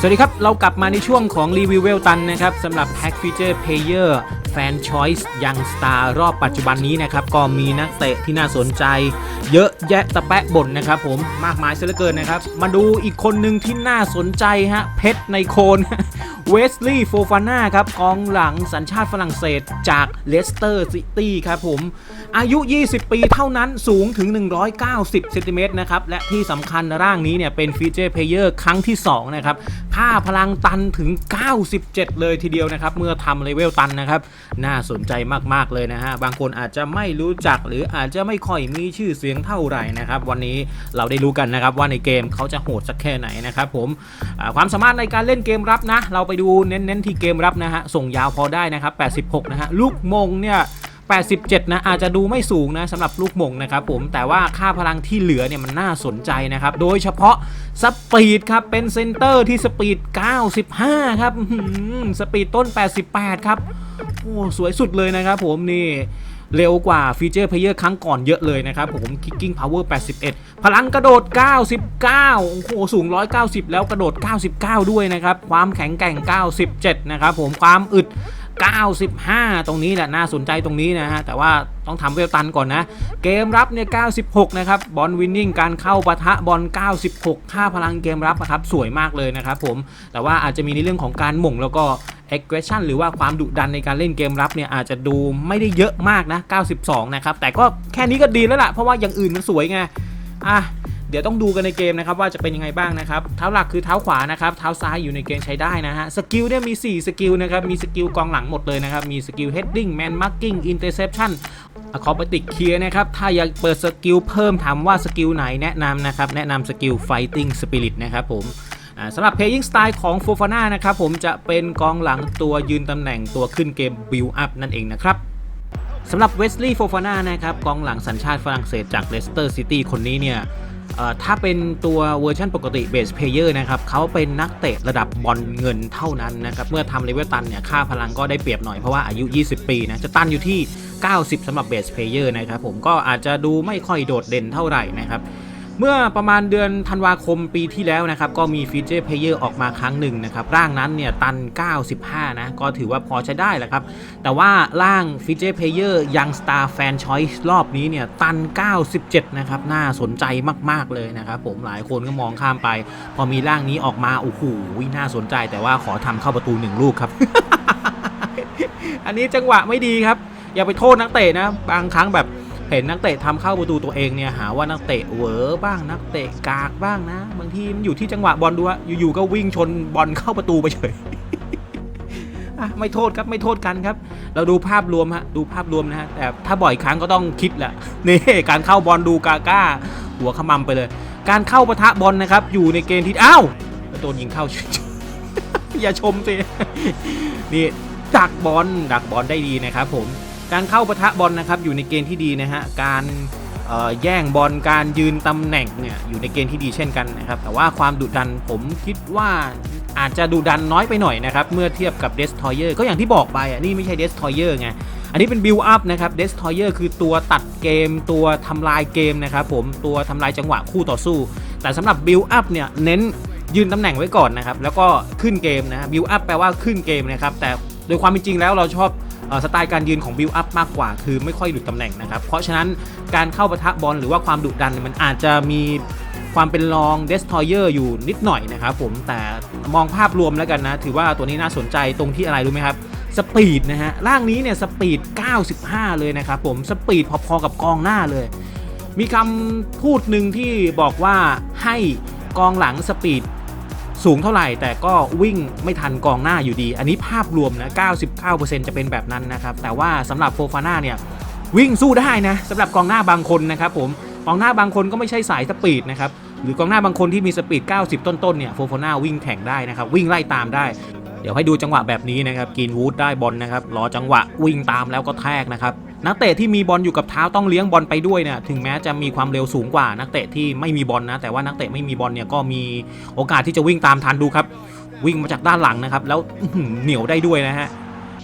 สวัสดีครับ เรากลับมาในช่วงของรีวิวเวลตันนะครับสำหรับแพ็กฟีเจอร์เพเยอร์แฟนชอยส์ยังสตาร์รอบปัจจุบันนี้นะครับ ก็มีนักเตะที่น่าสนใจ เยอะแยะตะแปะบ่นนะครับผมมากมายเสียเหลือเกินนะครับ มาดูอีกคนหนึ่งที่น่าสนใจฮะเพชรในโคน เวสลีย์โฟฟาน่าครับกองหลังสัญชาติฝรั่งเศสจากเลสเตอร์ซิตี้ครับผม อายุ 20 ปีเท่านั้นสูงถึง 190เซนติเมตรนะครับ และที่สำคัญร่างนี้เนี่ยเป็นฟีเจอร์เพลเยอร์ครั้งที่ 2 นะครับค่าพลังตันถึง 97 เลยทีเดียวนะครับ เมื่อทำเลเวลตันนะครับ น่าสนใจมาก ๆ เลยนะฮะ บางคนอาจจะไม่รู้จักหรืออาจจะไม่ค่อยมีชื่อเสียงเท่าไหร่นะครับ วันนี้เราได้รู้กันนะครับว่าในเกมเขาจะโหดสักแค่ไหนนะครับผมความสามารถในการเล่นเกมรับนะ เราไปดูเน้นๆที่เกมรับนะฮะส่งยาวพอได้นะครับ 86 นะฮะลูกมงเนี่ย87 นะอาจจะดูไม่สูงนะสำหรับลูกมงนะครับผมแต่ว่าค่าพลังที่เหลือเนี่ยมันน่าสนใจนะครับ โดยเฉพาะสปีดครับ เป็นเซนเตอร์ที่สปีด 95 ครับสปีดต้น 88 ครับ โอ้ สวยสุดเลยนะครับผมนี่ เร็วกว่าฟีเจอร์เพลเยอร์ครั้งก่อนเยอะเลยนะครับผมคิกกิ้งพาวเวอร์81 พลังกระโดด 99 โอ้โห สูง 190 แล้วกระโดด 99 ด้วยนะครับ ความแข็งแกร่ง 97 นะครับผมความอึด 95 ตรงนี้แหละน่าสนใจตรงนี้นะฮะแต่ว่าต้องทำเวลตันก่อนนะ เกมรับเนี่ย 96 นะครับ บอลวินนิ่งการเข้าปะทะบอล 96 ค่าพลังเกมรับนะครับ สวยมากเลยนะครับผมแต่ว่าอาจจะมีในเรื่องของการหม่งแล้วก็ aggression หรือว่าความดุดันในการเล่นเกมรับเนี่ยอาจจะดูไม่ได้เยอะมากนะ 92 นะครับ แต่ก็แค่นี้ก็ดีแล้วล่ะ เพราะว่าอย่างอื่นมันสวยไงอะ เดี๋ยวต้องดูกันในเกมนะครับว่าจะเป็นยังไงบ้างนะครับเท้าหลักคือเท้าขวานะครับเท้าซ้ายอยู่ในเกมใช้ได้นะฮะสกิลเนี่ยมี 4 สกิลนะครับมีสกิลกองหลังหมดเลยนะครับมีสกิล heading man marking interception acrobatic clear นะครับ ถ้าอยากเปิดสกิลเพิ่มถามว่าสกิลไหนแนะนำนะครับ แนะนำสกิล fighting spirit นะครับผมสำหรับ playing style ของโฟฟาน่านะครับผมจะเป็นกองหลังตัวยืนตำแหน่งตัวขึ้นเกม build up นั่นเองนะครับสำหรับเวสลีย์โฟฟาน่านะครับกองหลังสัญชาติฝรั่งเศสจากเลสเตอร์ซิตี้คนนี้เนี่ย ถ้าเป็นตัวเวอร์ชันปกติเบสเพเยอร์นะครับเขาเป็นนักเตะระดับบอลเงินเท่านั้นนะครับ เมื่อทำเลเวลตันเนี่ย ค่าพลังก็ได้เปรียบหน่อย เพราะว่าอายุ 20 ปีนะ จะตันอยู่ที่ 90สำหรับเบสเพเยอร์นะครับ ผมก็อาจจะดูไม่ค่อยโดดเด่นเท่าไหร่นะครับ เมื่อประมาณเดือนธันวาคมปีที่แล้วนะครับก็มีฟีเจอร์เพลเยอร์ออกมาครั้งหนึ่งนะครับร่างนั้นเนี่ยตัน 95 นะก็ถือว่าพอใช้ได้แหละครับ แต่ว่าร่างฟีเจอร์เพลเยอร์ยังสตาร์แฟนชอยส์รอบนี้เนี่ยตัน 97 นะครับน่าสนใจมาก ๆ เลยนะครับผมหลายคนก็มองข้ามไป พอมีร่างนี้ออกมาโอ้โหน่าสนใจ แต่ว่าขอทำเข้าประตูหนึ่งลูกครับ อันนี้จังหวะไม่ดีครับ อย่าไปโทษนักเตะนะบางครั้งแบบ เห็นนักเตะทำเข้าประตูตัวเองเนี่ยหาว่านักเตะเวอบ้างนักเตะกากบ้างนะ บางทีมันอยู่ที่จังหวะบอลดูฮะอยู่ๆก็วิ่งชนบอลเข้าประตูไปเฉยไม่โทษครับไม่โทษกันครับ เราดูภาพรวมฮะดูภาพรวมนะฮะแต่ถ้าบ่อยครั้งก็ต้องคิดแหละนี่การเข้าบอลดูกาก้า หัวขมำไปเลย การเข้าปะทะบอลนะครับ อยู่ในเกมที่อ้าวโดนยิงเข้าอย่าชมสินี่ดักบอลดักบอลได้ดีนะครับผม การเข้าปะทะบอลนะครับอยู่ในเกณฑ์ที่ดีนะฮะการแย่งบอลการยืนตำแหน่งเนี่ยอยู่ในเกณฑ์ที่ดีเช่นกันนะครับแต่ว่าความดุดันผมคิดว่าอาจจะดุดันน้อยไปหน่อยนะครับเมื่อเทียบกับ Destroyer ก็อย่างที่บอกไปอะนี่ไม่ใช่ Destroyer ไงอันนี้เป็น Build Up นะครับ Destroyer คือตัวตัดเกม ตัวทำลายเกมนะครับผมตัวทำลายจังหวะคู่ต่อสู้ แต่สำหรับ Build Up เนี่ยเน้นยืนตำแหน่งไว้ก่อนนะครับแล้วก็ขึ้นเกมนะ Build Up แปลว่าขึ้นเกมนะครับแต่โดยความเป็นจริงแล้วเราชอบ สไตล์การยืนของบิลอัพมากกว่า คือไม่ค่อยหลุดตำแหน่งนะครับ เพราะฉะนั้นการเข้าปะทะบอลหรือว่าความดุดันมันอาจจะมีความเป็นรองเดสทอยเออร์อยู่นิดหน่อยนะครับผมแต่มองภาพรวมแล้วกันนะ ถือว่าตัวนี้น่าสนใจตรงที่อะไรรู้ไหมครับสปีดนะฮะร่างนี้เนี่ยสปีด 95 เลยนะครับผมสปีดพอๆกับกองหน้าเลย มีคำพูดหนึ่งที่บอกว่าให้กองหลังสปีด สูงเท่าไหร่ แต่ก็วิ่งไม่ทันกองหน้าอยู่ดี อันนี้ภาพรวมนะ 99%จะเป็นแบบนั้นนะครับ แต่ว่าสำหรับโฟฟาน่าเนี่ยวิ่งสู้ได้นะสำหรับกองหน้าบางคนนะครับผมกองหน้าบางคนก็ไม่ใช่สายสปีดนะครับหรือกองหน้าบางคนที่มีสปีด 90 ต้นๆเนี่ยโฟฟาน่าวิ่งแข่งได้นะครับวิ่งไล่ตามได้ ดี๋ยวให้ดูจังหวะแบบนี้นะครับกินวูดได้บอลนะครับรอจังหวะวิ่งตามแล้วก็แทกนะครับนักเตะที่มีบอลอยู่กับเท้าต้องเลี้ยงบอลไปด้วยเนี่ยถึงแม้จะมีความเร็วสูงกว่านักเตะที่ไม่มีบอลนะ แต่ว่านักเตะไม่มีบอลเนี่ยก็มีโอกาสที่จะวิ่งตามทันดูครับ วิ่งมาจากด้านหลังนะครับ แล้วเหนียวได้ด้วยนะฮะ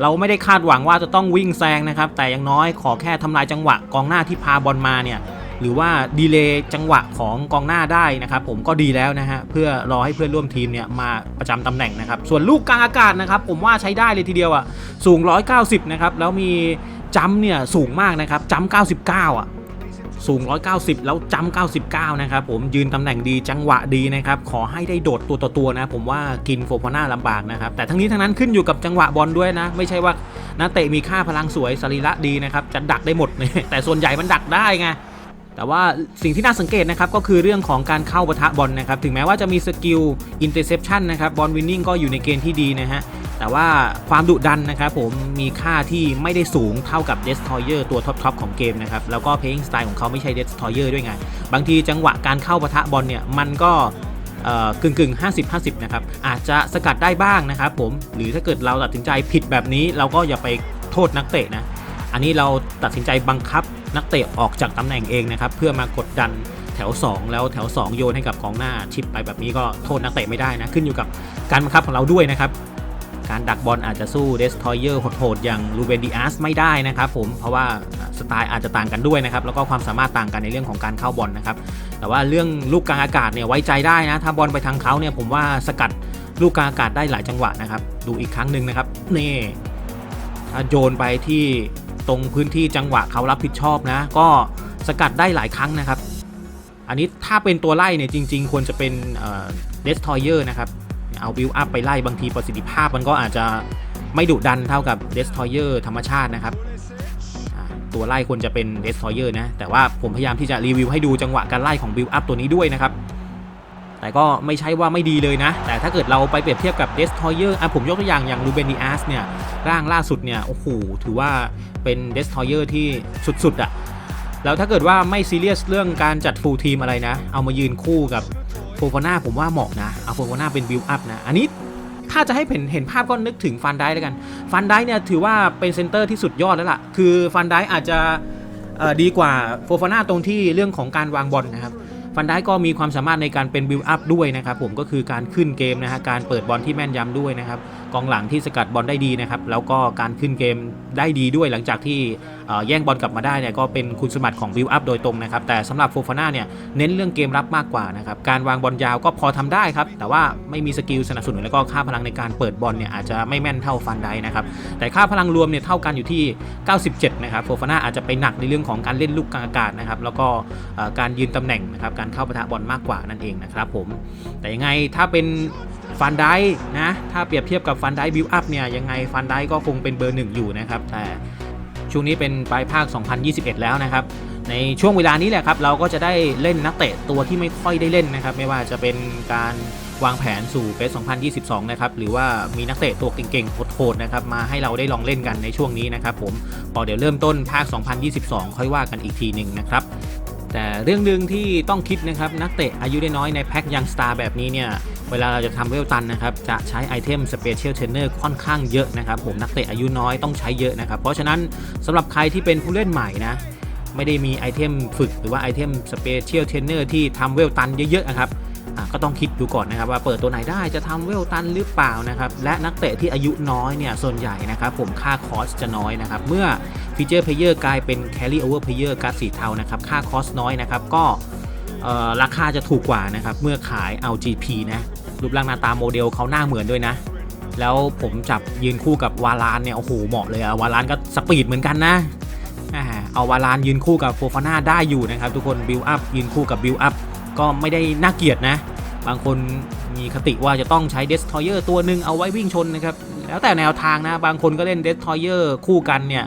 เราไม่ได้คาดหวังว่าจะต้องวิ่งแซงนะครับ แต่อย่างน้อยขอแค่ทำลายจังหวะกองหน้าที่พาบอลมาเนี่ย หรือว่าดีเลย์จังหวะของกองหน้าได้นะครับผมก็ดีแล้วนะฮะเพื่อรอให้เพื่อนร่วมทีมเนี่ยมาประจำตำแหน่งนะครับส่วนลูกกลางอากาศนะครับผมว่าใช้ได้เลยทีเดียวอะสูง 190 นะครับแล้วมีจัมเนี่ยสูงมากนะครับจัม99 อะสูง 190 แล้วจำ99 นะครับ ผมยืนตำแหน่งดีจังหวะดีนะครับ ขอให้ได้โดดตัวต่อตัวนะ ผมว่ากินโฟฟาน่าลำบากนะครับ แต่ทั้งนี้ทั้งนั้นขึ้นอยู่กับจังหวะบอลด้วยนะ ไม่ใช่ว่านักเตะมีค่าพลังสวยสรีระดีนะครับ จะดักได้หมด แต่ส่วนใหญ่มันดักได้ไง แต่ว่าสิ่งที่น่าสังเกตนะครับก็คือเรื่องของการเข้าปะทะบอลนะครับถึงแม้ว่าจะมีสกิลอินเตอร์เซปชันนะครับบอลวินนิ่งก็อยู่ในเกณฑ์ที่ดีนะฮะแต่ว่าความดุดันนะครับผมมีค่าที่ไม่ได้สูงเท่ากับ Destroyer ตัวท็อปๆของเกมนะครับแล้วก็ playing style ของเขาไม่ใช่ Destroyer ด้วยไง บางทีจังหวะการเข้าปะทะบอลเนี่ยมันก็เอ่อกึ่งกึ่ง50 50 นะครับ อาจจะสกัดได้บ้างนะครับผม หรือถ้าเกิดเราตัดสินใจผิดแบบนี้ เราก็อย่าไปโทษนักเตะนะ อันนี้เราตัดสินใจบังคับ นักเตะออกจากตำแหน่งเองนะครับเพื่อมากดดันแถว 2 แล้วแถว 2 โยนให้กับกองหน้าชิปไปแบบนี้ก็โทษนักเตะไม่ได้นะขึ้นอยู่กับการบังคับของเราด้วยนะครับการดักบอลอาจจะสู้เดสทอยเยอร์โหดๆอย่างลูเบนดิอาสไม่ได้นะครับผมเพราะว่าสไตล์อาจจะต่างกันด้วยนะครับแล้วก็ความสามารถต่างกันในเรื่องของการเข้าบอลนะครับแต่ว่าเรื่องลูกกลางอากาศเนี่ยไว้ใจได้นะถ้าบอลไปทางเขาเนี่ยผมว่าสกัดลูกกลางอากาศได้หลายจังหวะนะครับดูอีกครั้งหนึ่งนะครับนี่ถ้าโยนไปที่ ตรงพื้นที่จังหวะเขารับผิดชอบนะ ก็สกัดได้หลายครั้งนะครับ อันนี้ถ้าเป็นตัวไล่เนี่ยจริง ๆ ควรจะเป็นเดสทอยเยอร์นะครับ เอาบิลอัพไปไล่บางทีประสิทธิภาพมันก็อาจจะไม่ดุดันเท่ากับ Destroyer ธรรมชาตินะครับตัวไล่ควรจะเป็น Destroyer นะ แต่ว่าผมพยายามที่จะรีวิวให้ดูจังหวะการไล่ของ Build Up ตัวนี้ด้วยนะครับ แต่ก็ไม่ใช่ว่าไม่ดีเลยนะ แต่ถ้าเกิดเราไปเปรียบเทียบกับ Destroyer อะผมยกตัวอย่างอย่าง r u b e n i a s เนี่ยร่างล่าสุดเนี่ยโอ้โหถือว่าเป็น Destroyer ที่สุดๆอะแล้วถ้าเกิดว่าไม่ซีเรียสเรื่องการจัดฟูลทีมอะไรนะ เอามายืนคู่กับโฟฟาน่าผมว่าเหมาะนะ เอาโฟฟาน่าเป็นบิลอัพนะ อันนี้ถ้าจะให้เห็นเห็นภาพก็นึกถึงฟันได้แล้วกัน ฟันได้เนี่ยถือว่าเป็นเซนเตอร์ที่สุดยอดแล้วล่ะ คือฟันได้อาจจะดีกว่าโฟฟาน่าตรงที่เรื่องของการวางบอลนะครับ ฟันได้ก็มีความสามารถในการเป็นบิลอัพด้วยนะครับผมก็คือการขึ้นเกมนะฮะการเปิดบอลที่แม่นยำด้วยนะครับกองหลังที่สกัดบอลได้ดีนะครับแล้วก็การขึ้นเกมได้ดีด้วยหลังจากที่แย่งบอลกลับมาได้เนี่ยก็เป็นคุณสมบัติของบิลอัพโดยตรงนะครับแต่สำหรับโฟฟาน่าเนี่ยเน้นเรื่องเกมรับมากกว่านะครับการวางบอลยาวก็พอทำได้ครับแต่ว่าไม่มีสกิลสนับสนุนแล้วก็ค่าพลังในการเปิดบอลเนี่ยอาจจะไม่แม่นเท่าฟันได้นะครับแต่ค่าพลังรวมเนี่ยเท่ากันอยู่ที่ 97 นะครับโฟฟาน่าอาจจะไปหนักในเรื่องของการเล่นลูกกลางอากาศนะครับแล้วก็การยืนตำแหน่งนะครับการเข้าปะทะบอลมากกว่านั่นเองนะครับผม แต่ยังไงถ้าเป็นฟันได้นะ ถ้าเปรียบเทียบกับฟันได้บิวอัพเนี่ยยังไงฟันได้ก็คงเป็นเบอร์หนึ่งอยู่นะครับแต่ช่วงนี้เป็นปลายภาค 2021 แล้วนะครับ ในช่วงเวลานี้แหละครับ เราก็จะได้เล่นนักเตะตัวที่ไม่ค่อยได้เล่นนะครับ ไม่ว่าจะเป็นการวางแผนสู่เปส2022 นะครับ หรือว่ามีนักเตะตัวเก่งๆโหดๆนะครับ มาให้เราได้ลองเล่นกันในช่วงนี้นะครับผมพอเดี๋ยวเริ่มต้นภาค 2022 ค่อยว่ากันอีกทีหนึ่งนะครับ แต่เรื่องหนึ่งที่ต้องคิดนะครับนักเตะอายุได้น้อยในแพ็กยังสตาร์แบบนี้เนี่ย เวลาเราจะทำเวลตันนะครับ จะใช้ไอเทมสเปเชียลเทรนเนอร์ค่อนข้างเยอะนะครับ ผมนักเตะอายุน้อยต้องใช้เยอะนะครับ เพราะฉะนั้นสำหรับใครที่เป็นผู้เล่นใหม่นะ ไม่ได้มีไอเทมฝึกหรือว่าไอเทมสเปเชียลเทรนเนอร์ที่ทำเวลตันเยอะๆนะครับ ก็ต้องคิดดูก่อนนะครับว่าเปิดตัวไหนได้จะทำเวลตันหรือเปล่านะครับและนักเตะที่อายุน้อยเนี่ยส่วนใหญ่นะครับผมค่าคอสจะน้อยนะครับเมื่อฟีเจอร์เพลเยอร์กลายเป็น Carry Over Player การ์ดสีเทานะครับค่าคอสน้อยนะครับก็ราคาจะถูกกว่านะครับเมื่อขายเอา GP นะรูปร่างหน้าตาโมเดลเขาหน้าเหมือนด้วยนะแล้วผมจับยืนคู่กับวาลานเนี่ยโอ้โหเหมาะเลยอะวาลานก็สปีดเหมือนกันนะเอาวาลานยืนคู่กับโฟฟาน่าได้อยู่นะครับทุกคนบิลอัพยืนคู่กับบิลอัพ ก็ไม่ได้น่าเกลียดนะ บางคนมีคติว่าจะต้องใช้ Destroyer ตัวหนึ่งเอาไว้วิ่งชนนะครับ แล้วแต่แนวทางนะ บางคนก็เล่น Destroyer คู่กันเนี่ย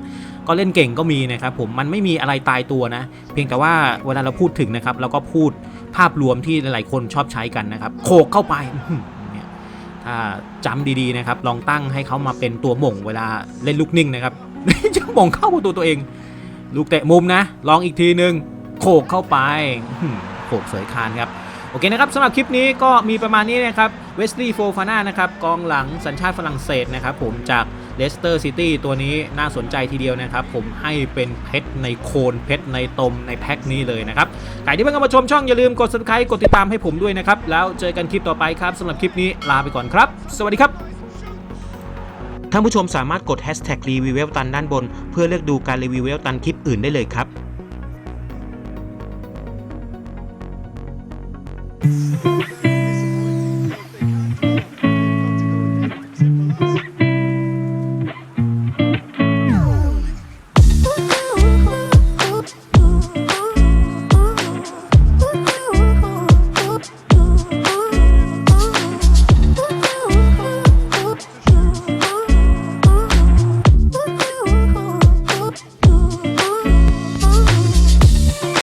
ก็เล่นเก่งก็มีนะครับผมมันไม่มีอะไรตายตัวนะ เพียงแต่ว่าเวลาเราพูดถึงนะครับเราก็พูดภาพรวมที่หลายๆคนชอบใช้กันนะครับโขกเข้าไปถ้าจำดีๆนะครับ ลองตั้งให้เขามาเป็นตัวหม่งเวลาเล่นลูกนิ่งนะครับจะหม่งเข้าประตูตัวเอง ลูกเตะมุมนะ ลองอีกทีนึงโขกเข้าไป โขกเสยคานครับโอเคนะครับสำหรับคลิปนี้ก็มีประมาณนี้นะครับเวสลีย์โฟฟาน่านะครับกองหลังสัญชาติฝรั่งเศสนะครับผมจากเลสเตอร์ซิตี้ตัวนี้น่าสนใจทีเดียวนะครับ ผมให้เป็นเพชรในโคนเพชรในตมในแพ็คนี้เลยนะครับใครที่เพิ่งเข้ามาชมช่องอย่าลืมกด subscribe กดติดตามให้ผมด้วยนะครับ แล้วเจอกันคลิปต่อไปครับสำหรับคลิปนี้ลาไปก่อนครับ สวัสดีครับท่านผู้ชมสามารถกด hashtag รีวิวเวลตันด้านบน เพื่อเลือกดูการรีวิวเวลตันคลิปอื่นได้เลยครับ Thanks.